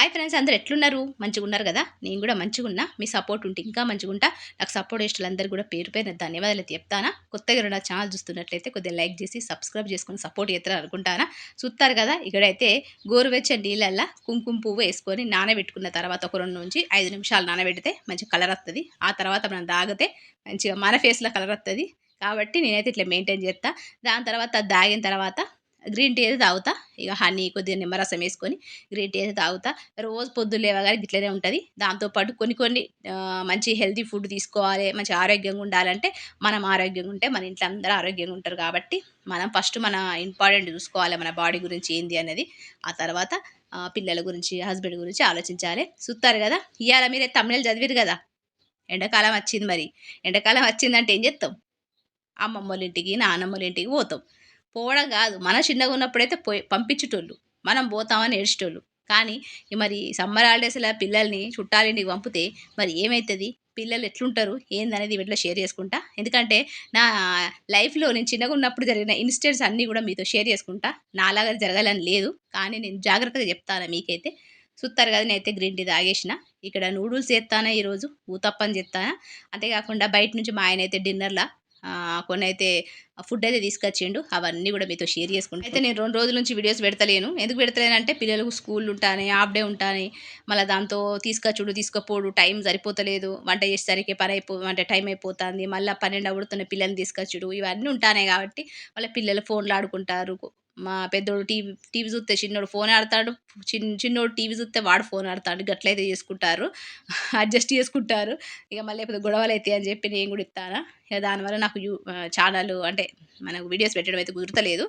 Hi friends అందరు ఎట్లున్నారు? మంచిగా ఉన్నారు కదా? నేను కూడా మంచిగా ఉన్నా. మీ సపోర్ట్ ఉంటే ఇంకా మంచిగా ఉంటా. నాకు సపోర్ట్ ఇష్టాలందరూ కూడా పేరు పేరు ధన్యవాదాలు అయితే చెప్తానా? కొత్తగా నా ఛానల్ చూస్తున్నట్లయితే కొద్దిగా లైక్ చేసి సబ్స్క్రైబ్ చేసుకొని సపోర్ట్ చేస్తారు అనుకుంటానా? చూస్తారు కదా ఇక్కడైతే గోరువెచ్చ నీళ్ళల్లో కుంకుమ పువ్వు వేసుకొని నానబెట్టుకున్న తర్వాత ఒక రెండు నుంచి ఐదు నిమిషాలు నానబెడితే మంచి కలర్ వస్తుంది ఆ తర్వాత మనం తాగితే మంచిగా మన ఫేస్లో కలర్ వస్తుంది కాబట్టి నేనైతే ఇట్లా మెయింటైన్ చేస్తా. దాని తర్వాత దాగిన తర్వాత గ్రీన్ టీ అయితే తాగుతా. ఇక హనీ కొద్దిగా నిమ్మరసం వేసుకొని గ్రీన్ టీ అయితే తాగుతా. రోజు పొద్దున్న లేవగానే ఇట్లనే ఉంటుంది. దాంతోపాటు కొన్ని కొన్ని మంచి హెల్తీ ఫుడ్ తీసుకోవాలి మంచి ఆరోగ్యంగా ఉండాలంటే మనం ఆరోగ్యంగా ఉంటే మన ఇంట్లో అందరూ ఆరోగ్యంగా ఉంటారు కాబట్టి మనం ఫస్ట్ మన ఇంపార్టెంట్ చూసుకోవాలి. మన బాడీ గురించి ఏంది అనేది. ఆ తర్వాత పిల్లల గురించి హస్బెండ్ గురించి ఆలోచించాలి. చూస్తారు కదా? ఇవాళ మీరే తమిళ చదివారు కదా? ఎండాకాలం వచ్చింది మరి. ఎండాకాలం వచ్చిందంటే ఏం చేస్తాం అమ్మమ్మల ఇంటికి నాన్నమ్మల ఇంటికి పోతాం. పోవడం కాదు. మన చిన్నగా ఉన్నప్పుడైతే పోయి పంపించేటోళ్ళు. మనం పోతామని ఏడ్చేటోళ్ళు. కానీ మరి సమ్మర్ హాలిడేస్లో పిల్లల్ని చుట్టాలింటికి పంపితే మరి ఏమవుతుంది పిల్లలు ఎట్లుంటారు? ఏందనేది వీటిలో షేర్ చేసుకుంటా. ఎందుకంటే నా లైఫ్లో నేను చిన్నగా ఉన్నప్పుడు జరిగిన ఇన్సిడెంట్స్ అన్నీ కూడా మీతో షేర్ చేసుకుంటా. నాలాగా జరగాలని లేదు. కానీ నేను జాగ్రత్తగా చెప్తాను మీకైతే. చూస్తారు కదా నేనైతే గ్రీన్ టీ తాగేసిన. ఇక్కడ నూడిల్స్ చేస్తానా ఈరోజు? ఊతప్పని చెప్తానా అంతేకాకుండా బయట నుంచి మా ఆయన అయితే డిన్నర్లా కొన్ని అయితే ఫుడ్ అయితే తీసుకొచ్చిండు. అవన్నీ కూడా మీతో షేర్ చేసుకుంటాను అయితే నేను రెండు రోజుల నుంచి వీడియోస్ పెడతలేను. ఎందుకు పెడతలేనంటే పిల్లలకు స్కూల్ ఉంటాయి హాఫ్ డే ఉంటాయి మళ్ళీ దాంతో తీసుకొచ్చుడు తీసుకపోడు టైం సరిపోతలేదు. వంట చేసేసరికి పని అయిపో అంటే టైం అయిపోతుంది. మళ్ళీ పన్నెండు అవుడుతున్న పిల్లల్ని తీసుకొచ్చుడు. ఇవన్నీ ఉంటాయి కాబట్టి మళ్ళీ పిల్లలు ఫోన్లు ఆడుకుంటారు మా పెద్దోడు టీవీ టీవీ చూస్తే చిన్నోడు ఫోన్ ఆడతాడు. చిన్న చిన్నోడు టీవీ చూస్తే వాడు ఫోన్ ఆడతాడు. గట్లయితే చేసుకుంటారు. అడ్జస్ట్ చేసుకుంటారు. ఇక మళ్ళీ పెద్ద గొడవలు అయితే అని చెప్పి నేను కూడా ఇస్తాను ఇక దానివల్ల నాకు యూ ఛానల్ అంటే మనకు వీడియోస్ పెట్టడం అయితే కుదరతలేదు.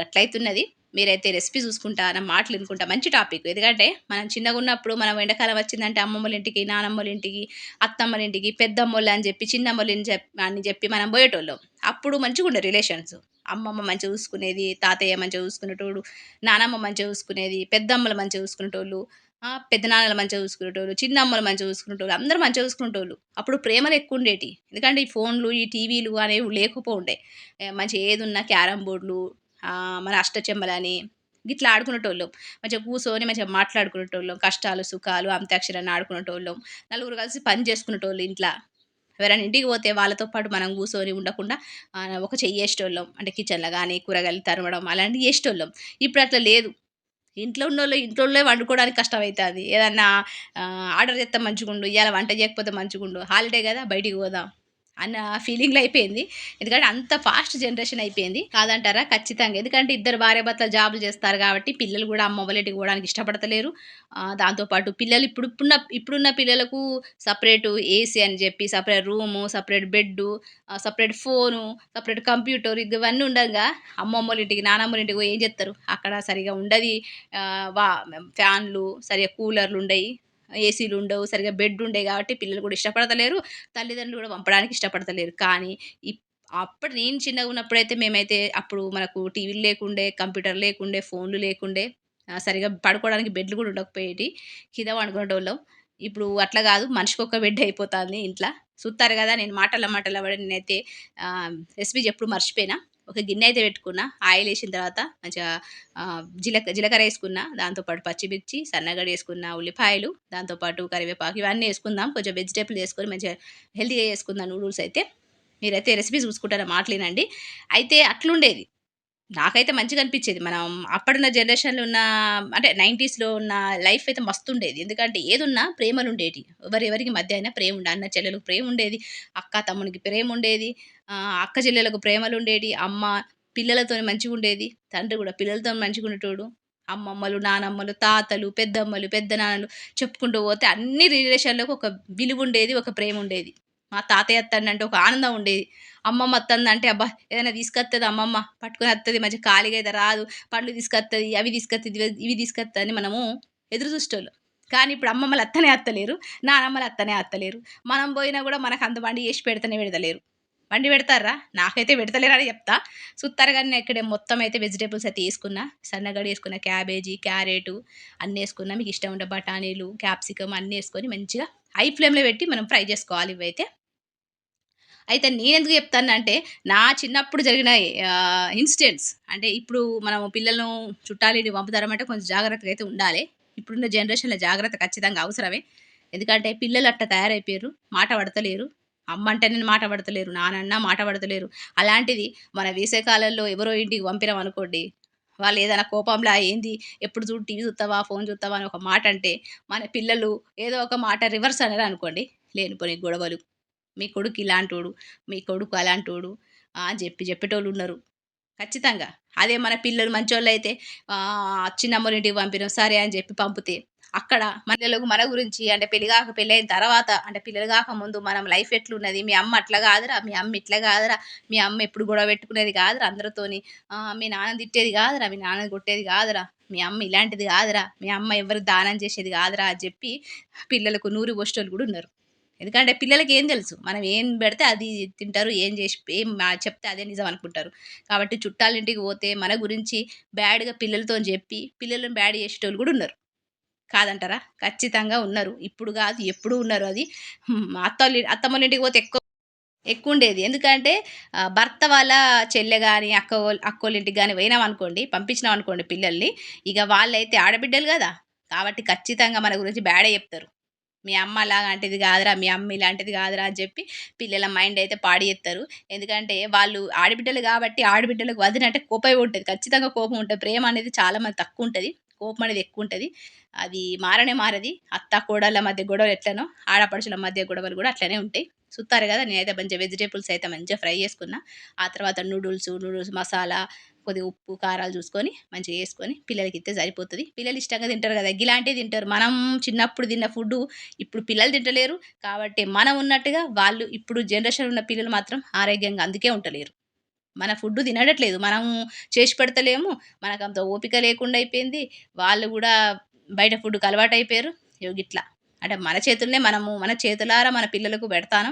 గట్లయితున్నది. మీరైతే రెసిపీ చూసుకుంటా నా మాటలు వినుకుంటా. మంచి టాపిక్. ఎందుకంటే మనం చిన్నగా ఉన్నప్పుడు మనం ఎండాకాలం వచ్చిందంటే అమ్మమ్మల ఇంటికి నానమ్మల ఇంటికి అత్తమ్మల ఇంటికి పెద్దమ్మలు అని చెప్పి చిన్నమ్మలు అని చెప్పి మనం పోయేటోళ్ళం. అప్పుడు మంచిగా ఉండే రిలేషన్స్. అమ్మమ్మ మంచిగా చూసుకునేది తాతయ్య మంచిగా చూసుకునేటోడు నానమ్మ మంచిగా చూసుకునేది పెద్దమ్మలు మంచిగా చూసుకునేటోళ్ళు పెద్దనాన్నలు మంచిగా చూసుకునేటోళ్ళు చిన్నమ్మలు మంచిగా చూసుకునేటోళ్ళు అందరూ మంచిగా చూసుకునేటోళ్ళు. అప్పుడు ప్రేమలు ఎక్కువ ఉండేటి. ఎందుకంటే ఈ ఫోన్లు ఈ టీవీలు అనేవి లేకపోండే మంచిగా ఏది ఉన్నా క్యారమ్ బోర్డులు మన అష్టచెమ్మలని గిట్లా ఆడుకునేటోళ్ళం. మంచిగా కూర్చొని మంచిగా మాట్లాడుకునేటోళ్ళం. కష్టాలు సుఖాలు అంత్యాక్షరాన్ని ఆడుకునేటోళ్ళం. నలుగురు కలిసి పని చేసుకునేటోళ్ళు ఇంట్లో. ఎవరైనా ఇంటికి పోతే వాళ్ళతో పాటు మనం కూర్చొని ఉండకుండా ఒక చెయ్యి వేసేటోళ్ళం. అంటే కిచెన్లో కానీ కూరగాయలు తరమడం అలాంటివి చేసేటోళ్ళం. ఇప్పుడు అట్లా లేదు. ఇంట్లో ఉన్న వాళ్ళు ఇంట్లో వండుకోవడానికి కష్టమవుతుంది ఏదన్నా ఆర్డర్ చేస్తే మంచిగుండు ఇవాళ వంట చేయకపోతే మంచిగుండు హాలిడే కదా బయటికి పోదాం. అన్న ఫీలింగ్లో అయిపోయింది. ఎందుకంటే అంత ఫాస్ట్ జనరేషన్ అయిపోయింది. కాదంటారా? ఖచ్చితంగా. ఎందుకంటే ఇద్దరు భార్య భర్తలు జాబులు చేస్తారు కాబట్టి పిల్లలు కూడా అమ్మ వాళ్ళకి పోవడానికి ఇష్టపడతలేరు. దాంతోపాటు పిల్లలు ఇప్పుడు ఇప్పుడున్న ఇప్పుడున్న పిల్లలకు సపరేటు ఏసీ అని చెప్పి separate room separate bed separate phone separate computer ఇవన్నీ ఉండగా అమ్మమ్మల ఇంటికి నానమ్మల ఇంటికి ఏం చేస్తారు? అక్కడ సరిగా ఉండదు. వా ఫ్యాన్లు సరిగా కూలర్లు ఉండయి. ఏసీలు ఉండవు సరిగా బెడ్ ఉండే కాబట్టి పిల్లలు కూడా ఇష్టపడతలేరు తల్లిదండ్రులు కూడా పంపడానికి ఇష్టపడతలేరు. కానీ అప్పుడు నేను చిన్నగా ఉన్నప్పుడైతే మేమైతే అప్పుడు మనకు టీవీలు లేకుండే కంప్యూటర్ లేకుండే ఫోన్లు లేకుండే సరిగా పడుకోవడానికి బెడ్లు కూడా ఉండకపోయేటి కింద వండుకునేటోళ్ళం ఇప్పుడు అట్లా కాదు మనిషికి ఒక బెడ్ అయిపోతుంది ఇంట్లో. చూస్తారు కదా నేను మాటల మాటల పడి నేనైతే రెసిపీ ఎప్పుడు మర్చిపోయినా. ఒక గిన్నె అయితే పెట్టుకున్న ఆయిల్ వేసిన తర్వాత మంచిగా జీలక జీలకర్ర వేసుకున్న దాంతోపాటు పచ్చిమిర్చి సన్నగడ్డ వేసుకున్న ఉల్లిపాయలు దాంతోపాటు కరివేపాకు ఇవన్నీ వేసుకుందాం. కొంచెం వెజిటేబుల్ వేసుకొని మంచిగా హెల్తీగా వేసుకుందాం నూడిల్స్ అయితే. మీరైతే రెసిపీ చూసుకుంటారా మాటలేనండి. అయితే అట్లుండేది. నాకైతే మంచిగా అనిపించేది. మనం అప్పుడున్న జనరేషన్లో ఉన్న అంటే నైంటీస్లో ఉన్న లైఫ్ అయితే మస్తు ఉండేది ఎందుకంటే ఏదున్నా ప్రేమలు ఉండేవి ఎవరెవరికి మధ్య అయినా ప్రేమ ఉండే అన్న చెల్లెలకు ప్రేమ ఉండేది అక్క తమ్మునికి ప్రేమ ఉండేది అక్క చెల్లెలకు ప్రేమలు ఉండేవి అమ్మ పిల్లలతో మంచిగా ఉండేది తండ్రి కూడా పిల్లలతో మంచిగా ఉండేటోడు అమ్మమ్మలు నానమ్మలు తాతలు పెద్దమ్మలు పెద్ద నాన్నలు చెప్పుకుంటూ పోతే అన్ని రిలేషన్లకు ఒక విలువ ఉండేది ఒక ప్రేమ ఉండేది మా తాతయ్య అంటే ఒక ఆనందం ఉండేది. అమ్మమ్మ వస్తుంది అంటే అబ్బా ఏదైనా తీసుకొస్తుంది అమ్మమ్మ పట్టుకొని వస్తుంది మంచి ఖాళీగా అయితే రాదు పండ్లు తీసుకొస్తుంది అవి తీసుకొస్తుంది ఇవి తీసుకొస్తుంది అని మనము ఎదురు చూసేవాళ్ళు కానీ ఇప్పుడు అమ్మమ్మలు అత్తనే అత్తలేరు నానమ్మలు అత్తనే అత్తలేరు. మనం పోయినా కూడా మనకు అంత బండి చేసి పెడతనే పెడతలేరు. వండి పెడతారా? నాకైతే పెడతలేరని చెప్తా. సుత్తారు కానీ ఇక్కడే మొత్తం అయితే వెజిటేబుల్స్ అయితే వేసుకున్నా సన్నగడి వేసుకున్న క్యాబేజీ క్యారెట్ అన్నీ వేసుకున్నా. మీకు ఇష్టం ఉండే బఠానీలు క్యాప్సికమ్ అన్నీ వేసుకొని మంచిగా హై ఫ్లేమ్లో పెట్టి మనం ఫ్రై చేసుకోవాలి ఇవైతే. అయితే నేను ఎందుకు చెప్తాను అంటే నా చిన్నప్పుడు జరిగిన ఇన్సిడెంట్స్ అంటే ఇప్పుడు మనం పిల్లలను చుట్టాలి పంపుతారమంటే కొంచెం జాగ్రత్తగా అయితే ఉండాలి. ఇప్పుడున్న జనరేషన్లో జాగ్రత్త ఖచ్చితంగా అవసరమే. ఎందుకంటే పిల్లలు అట్ట తయారైపోయారు మాట పడతలేరు. అమ్మ నేను మాట పడతలేరు నానన్న మాట పడతలేరు. అలాంటిది మన వేసవికాలంలో ఎవరో ఇంటికి పంపినాం అనుకోండి వాళ్ళు ఏదైనా కోపంలో ఏంది? ఎప్పుడు చూడు టీవీ చూస్తావా ఫోన్ చూస్తావా? అని ఒక మాట అంటే మన పిల్లలు ఏదో ఒక మాట రివర్స్ అన్నారు అనుకోండి లేనిపోని గొడవలు. మీ కొడుకు ఇలాంటోడు మీ కొడుకు అలాంటోడు అని చెప్పి చెప్పేటోళ్ళు ఉన్నారు. ఖచ్చితంగా. అదే మన పిల్లలు మంచోళ్ళు అయితే చిన్నమ్మల ఇంటికి పంపినాం సరే అని చెప్పి పంపితే అక్కడ మహిళలకు మన గురించి అంటే పెళ్ళి కాక పెళ్ళి తర్వాత అంటే పిల్లలు కాక ముందు మనం లైఫ్ ఎట్లున్నది? మీ అమ్మ అట్లా కాదురా మీ అమ్మ ఇట్లా కాదురా మీ అమ్మ ఎప్పుడు గొడవ పెట్టుకునేది కాదురా అందరితోని? మీ నాన్న తిట్టేది కాదురా మీ నాన్న కొట్టేది కాదురా మీ అమ్మ ఇలాంటిది కాదురా మీ అమ్మ ఎవరు దానం చేసేది కాదురా అని చెప్పి పిల్లలకు నూరు పోస్టోళ్ళు కూడా ఉన్నారు. ఎందుకంటే పిల్లలకి ఏం తెలుసు? మనం ఏం పెడితే అది తింటారు ఏం చేసి ఏం చెప్తే అదే నిజం అనుకుంటారు. కాబట్టి చుట్టాలింటికి పోతే మన గురించి బ్యాడ్గా పిల్లలతో చెప్పి పిల్లలను బ్యాడ్ చేసేటోళ్ళు కూడా ఉన్నారు. కాదంటారా? ఖచ్చితంగా ఉన్నారు. ఇప్పుడు కాదు ఎప్పుడు ఉన్నారు అది? మా అత్తోళ్ళ అత్తమ్మల ఇంటికి పోతే ఎక్కువ ఎక్కువ ఉండేది ఎందుకంటే భర్త వాళ్ళ చెల్లె కానీ అక్క వాళ్ళ అక్కోళ్ళ ఇంటికి కానీ పోయినాం అనుకోండి పంపించినాం అనుకోండి పిల్లల్ని ఇక వాళ్ళైతే ఆడబిడ్డలు కదా. కాబట్టి ఖచ్చితంగా మన గురించి బ్యాడే చెప్తారు. మీ అమ్మ లాంటిది కాదురా మీ అమ్మ ఇలాంటిది కాదురా అని చెప్పి పిల్లల మైండ్ అయితే పాడి చేస్తారు. ఎందుకంటే వాళ్ళు ఆడబిడ్డలు కాబట్టి ఆడబిడ్డలకు వదినంటే కోపం ఉంటుంది. ఖచ్చితంగా కోపం ఉంటుంది. ప్రేమ అనేది చాలా మంది తక్కువ ఉంటుంది. కోపం అనేది ఎక్కువ ఉంటుంది అది మారనే మారది. అత్త కోడళ్ళ మధ్య గొడవలు ఎట్లనో ఆడపడుచుల మధ్య గొడవలు కూడా అట్లనే ఉంటాయి. చూస్తారు కదా నేనైతే మంచిగా వెజిటేబుల్స్ అయితే మంచిగా ఫ్రై చేసుకున్నా. ఆ తర్వాత నూడిల్స్ నూడిల్స్ మసాలా కొద్దిగా ఉప్పు కారాలు చూసుకొని మంచిగా వేసుకొని పిల్లలకి ఇస్తే సరిపోతుంది. పిల్లలు ఇష్టంగా తింటారు కదా ఇలాంటివి తింటారు. మనం చిన్నప్పుడు తిన్న ఫుడ్ ఇప్పుడు పిల్లలు తింటలేరు. కాబట్టి మనం ఉన్నట్టుగా వాళ్ళు ఇప్పుడు జనరేషన్ ఉన్న పిల్లలు మాత్రం ఆరోగ్యంగా అందుకే ఉండలేరు మన ఫుడ్ తినడట్లేదు. మనం చేసి పెడతలేము. మనకు అంత ఓపిక లేకుండా అయిపోయింది. వాళ్ళు కూడా బయట ఫుడ్కి అలవాటు అయిపోయారు ఇగో అంటే మన చేతుల్నే మనము మన చేతులారా మన పిల్లలకు పెడతాను.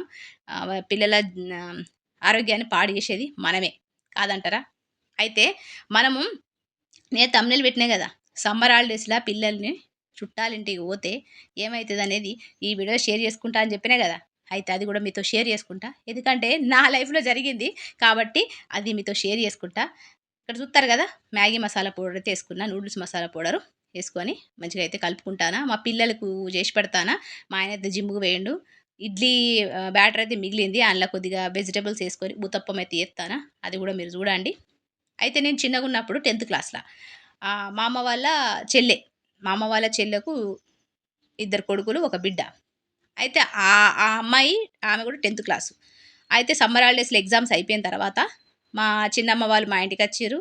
పిల్లల ఆరోగ్యాన్ని పాడు చేసేది మనమే. కాదంటారా? అయితే మనము నేను తమ్నెలు పెట్టినా కదా సమ్మర్ హాలిడేస్లో పిల్లల్ని చుట్టాలింటికి పోతే ఏమవుతుంది అనేది ఈ వీడియో షేర్ చేసుకుంటా అని చెప్పినా కదా అయితే అది కూడా మీతో షేర్ చేసుకుంటా. ఎందుకంటే నా లైఫ్లో జరిగింది కాబట్టి అది మీతో షేర్ చేసుకుంటా. ఇక్కడ చూస్తారు కదా మ్యాగీ మసాలా పౌడర్ అయితే వేసుకున్నా నూడిల్స్ మసాలా పౌడరు వేసుకొని మంచిగా అయితే కలుపుకుంటానా. మా పిల్లలకు చేసి పెడతానా. మా ఆయన అయితే జిమ్కు వేయండు ఇడ్లీ బ్యాటర్ అయితే మిగిలింది. అందులో కొద్దిగా వెజిటేబుల్స్ వేసుకొని ఉతప్పం అయితే వేస్తానా అది కూడా మీరు చూడండి. అయితే నేను చిన్నగా ఉన్నప్పుడు టెన్త్ క్లాస్లో మా అమ్మ వాళ్ళ చెల్లె మా అమ్మ వాళ్ళ చెల్లెకు ఇద్దరు కొడుకులు ఒక బిడ్డ. అయితే ఆ ఆ అమ్మాయి ఆమె కూడా టెన్త్ క్లాసు. అయితే సమ్మర్ హాలిడేస్లో ఎగ్జామ్స్ అయిపోయిన తర్వాత మా చిన్నమ్మ వాళ్ళు మా ఇంటికి వచ్చారు.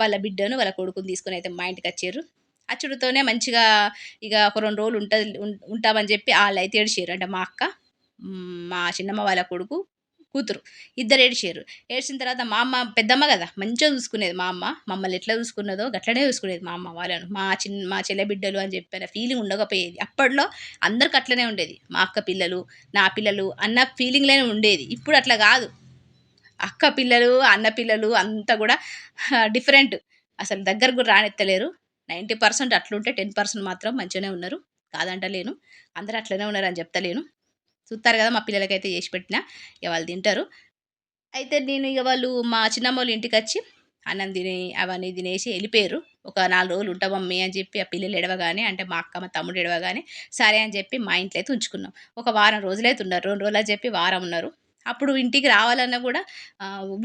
వాళ్ళ బిడ్డను వాళ్ళ కొడుకుని తీసుకొని అయితే మా ఇంటికి వచ్చారు. అచ్చుడుతోనే మంచిగా ఇక ఒక రెండు రోజులు ఉంటుంది ఉంటామని చెప్పి వాళ్ళు అయితే ఏడిచారు. అంటే మా అక్క మా చిన్నమ్మ వాళ్ళ కొడుకు కూతురు. ఇద్దరు ఏడిచారు ఏడ్చిన తర్వాత మా అమ్మ పెద్దమ్మ కదా మంచిగా చూసుకునేది మా అమ్మ. మమ్మల్ని ఎట్లా చూసుకున్నదో గట్లనే చూసుకునేది మా అమ్మ వాళ్ళను. మా చిన్న మా చెల్లె బిడ్డలు అని చెప్పిన ఫీలింగ్ ఉండకపోయేది. అప్పట్లో అందరికి అట్లనే ఉండేది. మా అక్క పిల్లలు నా పిల్లలు అన్న ఫీలింగ్లోనే ఉండేది. ఇప్పుడు అట్లా కాదు. అక్క పిల్లలు అన్న పిల్లలు అంతా కూడా డిఫరెంట్ అసలు దగ్గర కూడా రానెత్తలేరు. నైంటీ పర్సెంట్ అట్లుంటే టెన్ పర్సెంట్ మాత్రం మంచిగానే ఉన్నారు. కాదంటలేను. అందరూ అట్లనే ఉన్నారు అని చెప్తలేను. చూస్తారు కదా! మా పిల్లలకైతే చేసి పెట్టిన. ఇక వాళ్ళు తింటారు. అయితే నేను ఇక వాళ్ళు మా చిన్నమ్మ వాళ్ళ ఇంటికి వచ్చి అన్నం తిని అవన్నీ తినేసి వెళ్ళిపోయారు. ఒక నాలుగు రోజులు ఉంటాం మమ్మీ అని చెప్పి ఆ పిల్లలు ఎడవగానే అంటే మా అక్క మా తమ్ముడు ఎడవగానే సరే అని చెప్పి మా ఇంట్లో అయితే ఉంచుకున్నాం. ఒక వారం రోజులైతే ఉన్నారు. రెండు రోజులు అని చెప్పి వారం ఉన్నారు. అప్పుడు ఇంటికి రావాలన్నా కూడా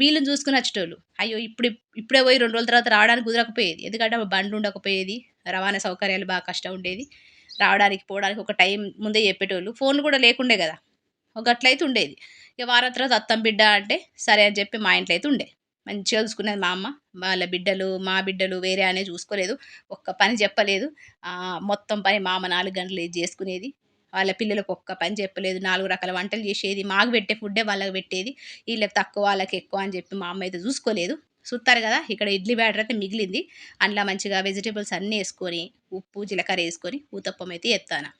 వీళ్ళని చూసుకుని వచ్చేటోళ్ళు. అయ్యో! ఇప్పుడు ఇప్పుడే పోయి రెండు రోజుల తర్వాత రావడానికి కుదరకపోయేది. ఎందుకంటే బండి ఉండకపోయేది. రవాణా సౌకర్యాలు బాగా కష్టం ఉండేది. రావడానికి పోవడానికి ఒక టైం ముందే చెప్పేటోళ్ళు. ఫోన్లు కూడా లేకుండే కదా. ఒక అట్లయితే ఉండేది. ఇక వారం తర్వాత అత్తం బిడ్డ అంటే సరే అని చెప్పి మా ఇంట్లో అయితే ఉండే. మంచిగా చూసుకునేది మా అమ్మ. వాళ్ళ బిడ్డలు మా బిడ్డలు వేరే అనే చూసుకోలేదు. ఒక్క పని చెప్పలేదు. మొత్తం పని మా అమ్మ నాలుగు గంటలు చేసుకునేది. వాళ్ళ పిల్లలకు ఒక్క పని చెప్పలేదు. నాలుగు రకాల వంటలు చేసేది. మాకు పెట్టే ఫుడ్డే వాళ్ళకి పెట్టేది. వీళ్ళకి తక్కువ వాళ్ళకి ఎక్కువ అని చెప్పి మా అమ్మ అయితే చూసుకోలేదు. చూస్తారు కదా ఇక్కడ ఇడ్లీ బ్యాటర్ అయితే మిగిలింది. అందులో మంచిగా వెజిటేబుల్స్ అన్నీ వేసుకొని ఉప్పు జీలకర్ర వేసుకొని ఊతప్పం అయితే ఎత్తాను.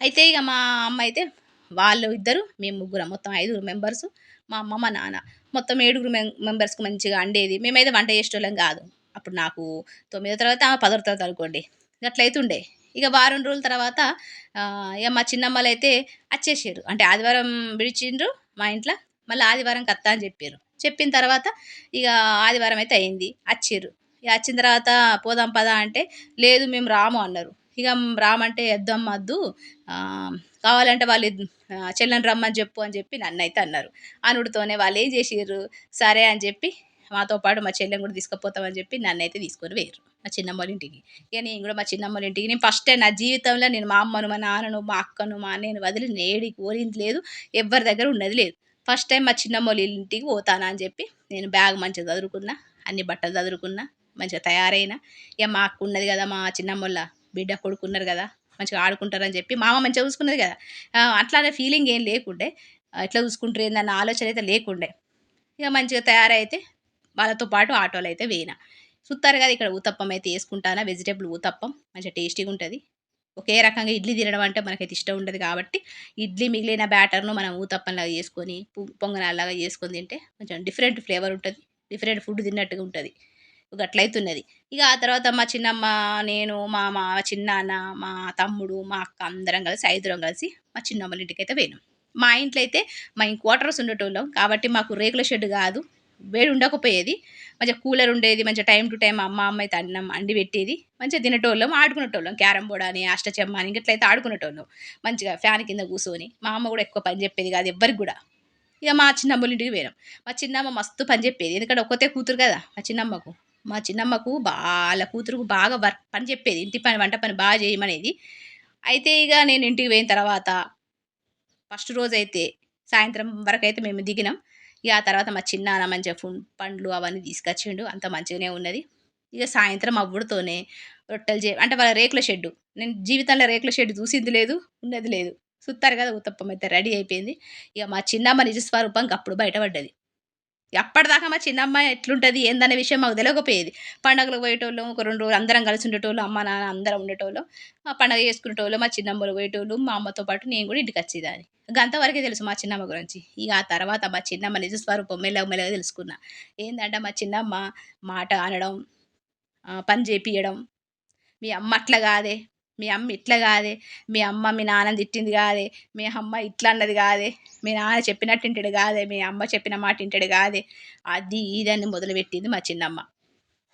అయితే ఇక మా అమ్మ అయితే వాళ్ళు ఇద్దరు మేము ముగ్గురం మొత్తం ఐదుగురు మెంబర్స్ మా అమ్మ మా నాన్న. మొత్తం ఏడుగురు మెంబర్స్కి మంచిగా అండేది. మేమైతే వంట చేసేటోళ్ళం కాదు. అప్పుడు నాకు తొమ్మిదో తర్వాత పదో తర్వాత అనుకోండి. అట్లయితే ఉండే ఇక వారం రోజుల తర్వాత ఇక మా చిన్నమ్మలు అయితే వచ్చేసారు అంటే ఆదివారం విడిచిండ్రు మా ఇంట్లో మళ్ళీ ఆదివారం కత్తా అని చెప్పారు. చెప్పిన తర్వాత ఇక ఆదివారం అయితే అయింది. వచ్చిర్రు ఇక వచ్చిన తర్వాత పోదాం పదా అంటే లేదు మేము రాము అన్నారు. ఇక రామంటే వద్దమ్మ వద్దు కావాలంటే వాళ్ళు చెల్లెని రమ్మని చెప్పు అని చెప్పి నన్ను అయితే అన్నారు. అనుడితోనే వాళ్ళు ఏం చేసిర్రు? సరే అని చెప్పి మాతో పాటు మా చెల్లెని కూడా తీసుకుపోతామని చెప్పి నన్ను అయితే తీసుకొని వేయరు మా చిన్నమ్మ వాళ్ళ ఇంటికి. ఇక నేను కూడా మా చిన్నమ్మ వాళ్ళ ఇంటికి నేను ఫస్ట్ టైం నా జీవితంలో నేను మా అమ్మను మా నాన్నను మా అక్కను మా అన్నయ్యను వదిలి నేడికి ఓరింది లేదు ఎవరి దగ్గర ఉన్నది లేదు. ఫస్ట్ టైం మా చిన్నమ్మ వాళ్ళ ఇంటికి పోతానా అని చెప్పి నేను బ్యాగ్ మంచిగా చదువుకున్నా అన్ని బట్టలు చదువుకున్నా మంచిగా తయారైన. ఇక మాకు ఉన్నది కదా మా చిన్నమ్మోళ్ళ బిడ్డ కొడుకున్నారు కదా మంచిగా ఆడుకుంటారని చెప్పి మామ మంచిగా చూసుకున్నది కదా. అట్లానే ఫీలింగ్ ఏం లేకుండే. ఎట్లా చూసుకుంటారు ఏందన్న ఆలోచన అయితే లేకుండే. ఇక మంచిగా తయారైతే వాళ్ళతో పాటు ఆటోలు అయితే వేయిన చూస్తారు కదా ఇక్కడ ఊతప్పం అయితే వేసుకుంటానా వెజిటేబుల్ ఊతప్పం మంచిగా టేస్టీగా ఉంటుంది. ఒకే రకంగా ఇడ్లీ తినడం అంటే మనకైతే ఇష్టం ఉండదు కాబట్టి ఇడ్లీ మిగిలిన బ్యాటర్ను మనం ఊతప్పంలాగా చేసుకొని పొంగనాలాగా పొంగనాల్లాగా చేసుకొని తింటే కొంచెం డిఫరెంట్ ఫ్లేవర్ ఉంటుంది డిఫరెంట్ ఫుడ్ తిన్నట్టుగా ఉంటుంది ఒక అట్లయితున్నది ఇక ఆ తర్వాత మా చిన్నమ్మ నేను మా మా చిన్నాన్న మా తమ్ముడు మా అక్క అందరం కలిసి ఐదురం కలిసి మా చిన్నమ్మల ఇంటికి అయితే పోయినాం. మా ఇంట్లో అయితే మా క్వార్టర్స్ ఉండేటోళ్ళం కాబట్టి మాకు రేకుల షెడ్ కాదు వేడి ఉండకపోయేది మంచిగా కూలర్ ఉండేది మంచిగా టైం టు టైం అమ్మ అమ్మ అయితే అన్నం అండి పెట్టేది. మంచిగా తినేటోళ్ళం ఆడుకునేటోళ్ళం. క్యారమ్ బోర్డ్ అని అష్టచెమ్మ అని ఇట్లయితే ఆడుకునేటోళ్ళం. మంచిగా ఫ్యాన్ కింద కూర్చొని మా అమ్మ కూడా ఎక్కువ పని చెప్పేది కాదు ఎవ్వరికి కూడా. ఇక మా చిన్నమ్మల ఇంటికి పోయినాం. మా చిన్నమ్మ మస్తు పని చెప్పేది. ఎందుకంటే ఒక్కతే కూతురు కదా మా చిన్నమ్మకు. మా చిన్నమ్మకు వాళ్ళ కూతురుకు బాగా వర్క్ పని చెప్పేది. ఇంటి పని వంట పని బాగా చేయమనేది. అయితే ఇక నేను ఇంటికి పోయిన తర్వాత ఫస్ట్ రోజు అయితే సాయంత్రం వరకు అయితే మేము దిగినాం. ఇక ఆ తర్వాత మా చిన్నాన్న మంచిగా ఫుడ్ పండ్లు అవన్నీ తీసుకొచ్చిండు. అంత మంచిగానే ఉన్నది. ఇక సాయంత్రం అవ్వుడితోనే రొట్టెలు చే అంటే వాళ్ళ రేకుల షెడ్డు. నేను జీవితంలో రేకుల షెడ్ చూసింది లేదు ఉన్నది లేదు. సుత్తారు కదా ఉత్తప్పం అయితే రెడీ అయిపోయింది. ఇక మా చిన్నమ్మ నిజస్వరూపంకి అప్పుడు బయటపడ్డది. అప్పటిదాకా మా చిన్నమ్మ ఎట్లుంటుంది? ఏందనే విషయం మాకు తెలియకపోయేది పండగలకు పోయేటోళ్ళం ఒక రెండు రోజులు అందరం కలిసి ఉండేటోళ్ళు అమ్మ నాన్న అందరం ఉండేటోళ్ళం. ఆ పండగ చేసుకునేటోళ్ళు మా చిన్నమ్మలు పోయేటోళ్ళు మా అమ్మతో పాటు నేను కూడా ఇంటికి వచ్చేదాన్ని. అంతవరకే తెలుసు మా చిన్నమ్మ గురించి. ఇక ఆ తర్వాత మా చిన్నమ్మ నిజ స్వరూపం మెల్లగా మెల్లగా తెలుసుకున్నా. ఏంటంటే మా చిన్నమ్మ మాట అనడం పని చేపియడం మీ అమ్మ అట్లా కాదే. మీ అమ్మ ఇట్లా కాదే మీ అమ్మ మీ నాన్న తిట్టింది కాదే మీ అమ్మ ఇట్లా అన్నది కాదే మీ నాన్న చెప్పినట్టు వింటాడు కాదే మీ అమ్మ చెప్పిన మాట వింటాడు కాదే అది ఇదని మొదలుపెట్టింది మా చిన్నమ్మ.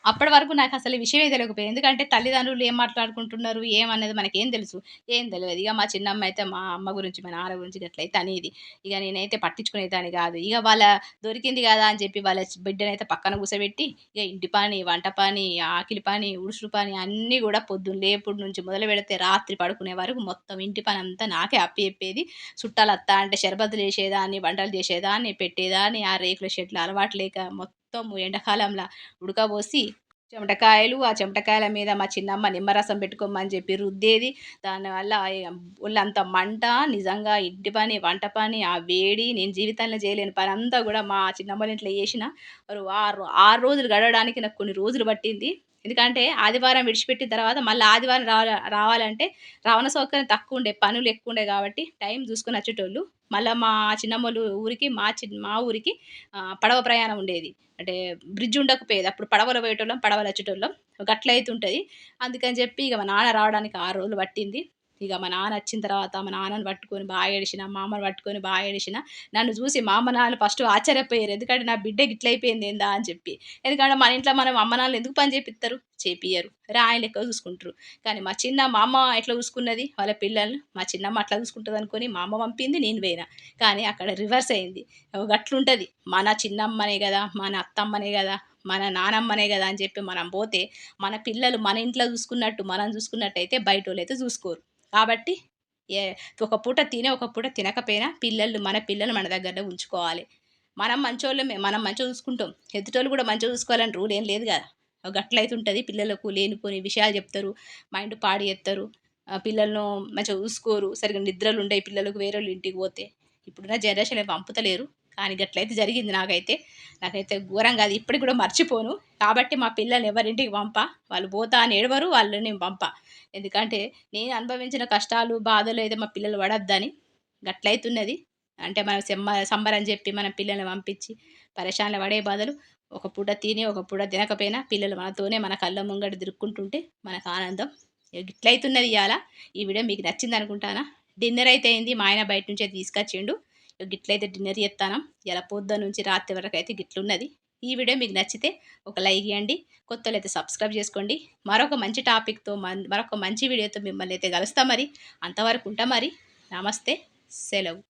అప్పటి వరకు నాకు అసలు విషయమే తెలియకపోయింది. ఎందుకంటే తల్లిదండ్రులు ఏం మాట్లాడుకుంటున్నారు ఏమనేది మనకేం తెలుసు. ఏం తెలియదు. ఇక మా చిన్నమ్మ అయితే మా అమ్మ గురించి మా నాన్న గురించి అట్లయితే అనేది. ఇక నేనైతే పట్టించుకునేదాన్ని కాదు. ఇక వాళ్ళ దొరికింది కదా అని చెప్పి వాళ్ళ బిడ్డనైతే పక్కన కూర్చోబెట్టి ఇక ఇంటి పని వంట పని ఆకిలి పని ఉడుసుడు పని అన్నీ కూడా పొద్దున్న లేపుడు నుంచి మొదలు పెడితే రాత్రి పడుకునే వరకు మొత్తం ఇంటి పని అంతా నాకే అప్పి చెప్పేది. చుట్టాలు అత్త అంటే షర్బతులు చేసేదాన్ని వంటలు చేసేదాన్ని పెట్టేదాన్ని ఆ రేకుల షెడ్లు అలవాటు లేక మొత్తం మొత్తం ఎండాకాలంలో ఉడకబోసి చెమటకాయలు ఆ చెమటకాయల మీద మా చిన్నమ్మ నిమ్మరసం పెట్టుకోమని చెప్పి రుద్దేది. దానివల్ల ఒళ్ళంత మంట నిజంగా ఇంటి పని వంట పని ఆ వేడి నేను జీవితంలో చేయలేని పని అంతా కూడా మా చిన్నమ్మని ఇంట్లో చేసిన మరి ఆరు ఆరు రోజులు గడవడానికి నాకు కొన్ని రోజులు పట్టింది. ఎందుకంటే ఆదివారం విడిచిపెట్టిన తర్వాత మళ్ళీ ఆదివారం రావాలంటే రవాణా సౌకర్యం తక్కువ ఉండే పనులు ఎక్కువ ఉండే కాబట్టి టైం చూసుకుని వచ్చేటోళ్ళు. మళ్ళీ మా చిన్నమ్మలు ఊరికి మా చి మా ఊరికి పడవ ప్రయాణం ఉండేది. అంటే బ్రిడ్జ్ ఉండకపోయేది. అప్పుడు పడవలో పోయేటోళ్ళం పడవలు వచ్చేటోళ్ళం. గట్ల అయితే ఉంటుంది అందుకని చెప్పి ఇక మా నాన్న రావడానికి ఆరు రోజులు పట్టింది. ఇక మా నాన్న వచ్చిన తర్వాత మా నాన్నని పట్టుకొని బాగా ఏడిచిన మా అమ్మని పట్టుకొని బాగా ఏడిచిన నన్ను చూసి మా అమ్మ నాన్న ఫస్ట్ ఆశ్చర్యపోయారు. ఎందుకంటే నా బిడ్డ గిట్లయిపోయింది ఏందా అని చెప్పి. ఎందుకంటే మన ఇంట్లో మనం అమ్మ నాన్నలు ఎందుకు పని చేపిస్తారు చేపియ్యరు. రాయలు లెక్క చూసుకుంటారు. కానీ మా చిన్న మా అమ్మ ఎట్లా చూసుకున్నది? వాళ్ళ పిల్లల్ని మా చిన్నమ్మ అట్లా చూసుకుంటుంది అనుకొని మా అమ్మ పంపింది నేను పోయినా. కానీ అక్కడ రివర్స్ అయింది. గట్లుంటుంది మన చిన్నమ్మనే కదా మన అత్తమ్మనే కదా మన నానమ్మనే కదా అని చెప్పి మనం పోతే మన పిల్లలు మన ఇంట్లో చూసుకున్నట్టు మనం చూసుకున్నట్టయితే బయట వాళ్ళు అయితే చూసుకోరు. కాబట్టి ఏ ఒక పూట తినే ఒక పూట తినకపోయినా పిల్లలు మన పిల్లలు మన దగ్గరనే ఉంచుకోవాలి. మనం మంచోళ్ళమే మనం మంచిగా చూసుకుంటాం. ఎదుటోళ్ళు కూడా మంచిగా చూసుకోవాలని రూల్ ఏం లేదు కదా. గట్లయితే ఉంటుంది. పిల్లలకు లేనిపోని విషయాలు చెప్తారు. మైండ్ పాడు చేస్తారు. పిల్లలను మంచిగా చూసుకోరు. సరిగ్గా నిద్రలు ఉండవు పిల్లలకు వేరే వాళ్ళు ఇంటికి పోతే. ఇప్పుడున్న జనరేషన్ పంపుతలేరు. కానీ గట్లయితే జరిగింది నాకైతే. నాకైతే ఘోరంగా అది ఇప్పటికి కూడా మర్చిపోను. కాబట్టి మా పిల్లలు ఎవరింటికి పంప వాళ్ళు పోతా అని ఏడవరు వాళ్ళని నేను పంప. ఎందుకంటే నేను అనుభవించిన కష్టాలు బాధలు అయితే మా పిల్లలు పడద్దని గట్లయితున్నది. అంటే మనం సెమ్మ సంబరని చెప్పి మన పిల్లల్ని పంపించి పరేషాన్లు పడే బాధలు ఒక పూట తిని ఒక పూట తినకపోయినా పిల్లలు మనతోనే మన కళ్ళ ముంగట తిరుక్కుంటుంటే మనకు ఆనందం. ఇట్లయితున్నది గిట్లయితున్నది ఇవాళ ఈ వీడియో మీకు నచ్చింది అనుకుంటానా డిన్నర్ అయితే అయింది. మా ఆయన బయట నుంచే తీసుకొచ్చిండు. గిట్లయితే డిన్నర్ చేస్తాను. ఇలా పొద్దు నుంచి రాత్రి వరకు అయితే గిట్లున్నది. ఈ వీడియో మీకు నచ్చితే ఒక లైక్ ఇవ్వండి కొత్తలు అయితే సబ్స్క్రైబ్ చేసుకోండి. మరొక మంచి టాపిక్తో మరొక మంచి వీడియోతో మిమ్మల్ని అయితే కలుస్తాం మరి. అంతవరకు ఉంటా మరి. నమస్తే. సెలవు.